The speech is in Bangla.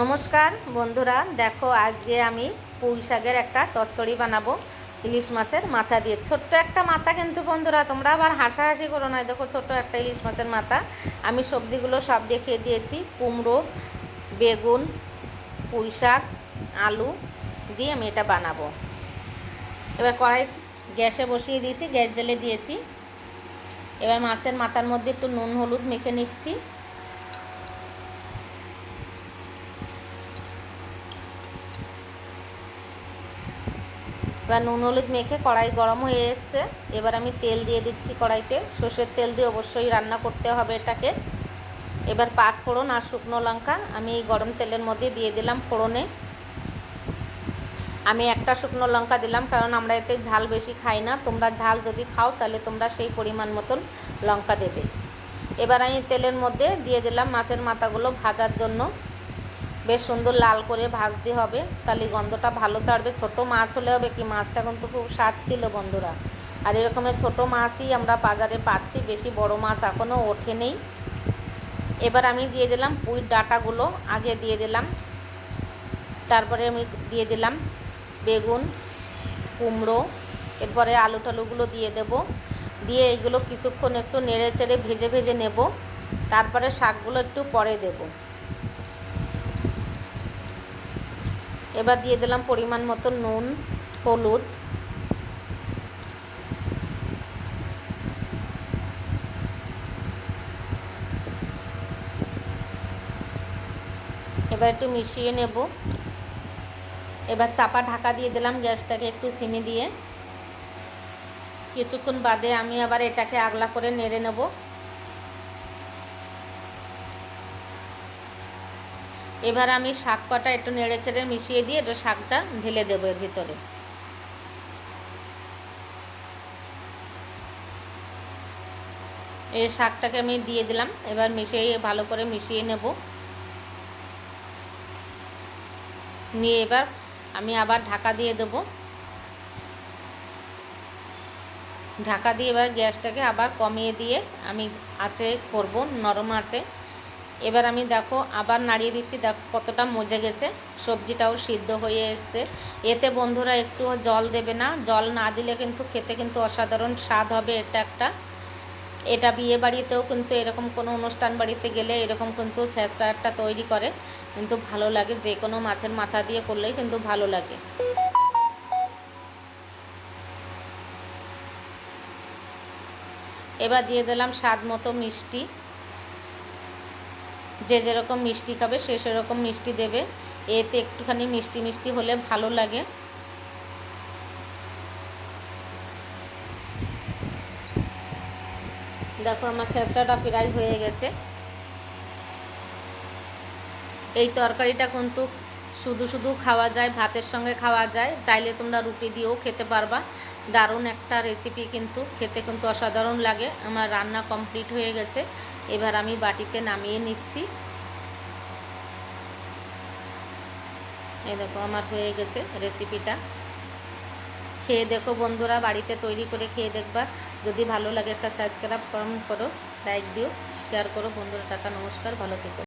নমস্কার, বন্ধুরা। দেখো, আজকে আমি পুঁই শাকের একটা চচ্চড়ি বানাবো। ইলিশ মাছের মাথা দিয়ে। ছোট্ট একটা মাথা কিন্তু, বন্ধুরা, তোমরা আবার হাসাহাসি করো না। দেখো, ছোট্ট একটা ইলিশ মাছের মাথা। আমি সবজিগুলো সব দেখিয়ে দিয়েছি। কুমড়ো, বেগুন, পুঁই শাক, আলু দিয়ে আমি এটা বানাবো। এবার কড়াই গ্যাসে বসিয়ে দিয়েছি, গ্যাস জ্বেলে দিয়েছি। এবার মাছের মাথার মধ্যে একটু নুন, হলুদ মেখে নিচ্ছি। এবার নুন হলুদ মেখে কড়াই গরম হয়ে এসছে। এবার আমি তেল দিয়ে দিচ্ছি কড়াইতে। সর্ষের তেল দিয়ে অবশ্যই রান্না করতে হবে এটাকে। এবার পাঁচ ফোড়ন আর শুকনো লঙ্কা আমি এই গরম তেলের মধ্যে দিয়ে দিলাম ফোড়নে। আমি একটা শুকনো লঙ্কা দিলাম, কারণ আমরা এতে ঝাল বেশি খাই না। তোমরা ঝাল যদি খাও, তাহলে তোমরা সেই পরিমাণ মতন লঙ্কা দেবে। এবার আমি তেলের মধ্যে দিয়ে দিলাম মাছের মাথাগুলো ভাজার জন্য। বেশ সুন্দর লাল করে ভাজতে হবে। তাহলে গন্ধটা ভালো ছাড়বে। ছোট মাছ হলে হবে কি? মাছটা কিন্তু খুব স্বাদ ছিল বন্ধুরা। আর এরকমের ছোট মাছই আমরা বাজারে পাচ্ছি। বেশি বড় মাছ এখনও ওঠে নেই এবার আমি দিয়ে দিলাম পুঁই ডাটাগুলো। আগে দিয়ে দিলাম। তারপরে আমি দিয়ে দিলাম বেগুন, কুমড়ো। এরপরে আলু টালুগুলো দিয়ে দেব। দিয়ে এগুলো কিছুক্ষণ একটু নেড়ে চেড়ে ভেজে ভেজে নেব। তারপরে শাকগুলো একটু পরে দেবো। এবার দিয়ে দিলাম পরিমাণ মতো নুন, হলুদ। এবার একটু মিশিয়ে নেব। এবার চাপা ঢাকা দিয়ে দিলাম গ্যাসটাকে একটু সিমে দিয়ে। কিছুক্ষণ বাদে আমি আবার এটাকে আগলা করে নেড়ে নেব। এবার আমি শাক কটা একটু নেড়ে চেড়ে মিশিয়ে দিয়ে একটু শাকটা ঢেলে দেবো এর ভিতরে। এই শাকটাকে আমি দিয়ে দিলাম, এবার মিশিয়ে, ভালো করে মিশিয়ে নেব। নিয়ে এবার আমি আবার ঢাকা দিয়ে দেবো। ঢাকা দিয়ে এবার গ্যাসটাকে আবার কমিয়ে দিয়ে আমি আছে করব, নরম আছে এবার আমি দেখো আবার নাড়িয়ে দিচ্ছি, দেখো কতটা মজে গেছে, সবজিটাও সিদ্ধ হয়ে এসছে। এতে বন্ধুরা একটু জল দেবে না, জল না দিলে কিন্তু খেতে কিন্তু অসাধারণ স্বাদ হবে এটা একটা। এটা বিয়ে বাড়িতেও কিন্তু এরকম কোনো অনুষ্ঠান বাড়িতে গেলে এরকম কিন্তু ছেঁচড়া একটা তৈরি করে, কিন্তু ভালো লাগে, যে কোনো মাছের মাথা দিয়ে করলেই কিন্তু ভালো লাগে। এবার দিয়ে দিলাম স্বাদ মতো মিষ্টি। যে যেরকম মিষ্টি খাবে সে সেরকম মিষ্টি দেবে। এতে একটুখানি মিষ্টি মিষ্টি হলে ভালো লাগে। দেখো আমার শেষরাটা প্রায় হয়ে গেছে। এই তরকারিটা কিন্তু শুধু শুধু খাওয়া যায়, ভাতের সঙ্গে খাওয়া যায়। চাইলে তোমরা রুটি দিয়েও খেতে পারবা। দারুণ একটা রেসিপি কিন্তু। খেতে কিন্তু অসাধারণ লাগে। আমার রান্না কমপ্লিট হয়ে গেছে। এবার আমি বাটিতে নামিয়ে নিচ্ছি। দেখো, আমার হয়ে গেছে রেসিপিটা খেয়ে দেখো বন্ধুরা, বাড়িতে তৈরি করে খেয়ে দেখবা। যদি ভালো লাগে একটা সাবস্ক্রাইব করো লাইক দিও শেয়ার করো। বন্ধুরা টাকা নমস্কার, ভালো থেকো।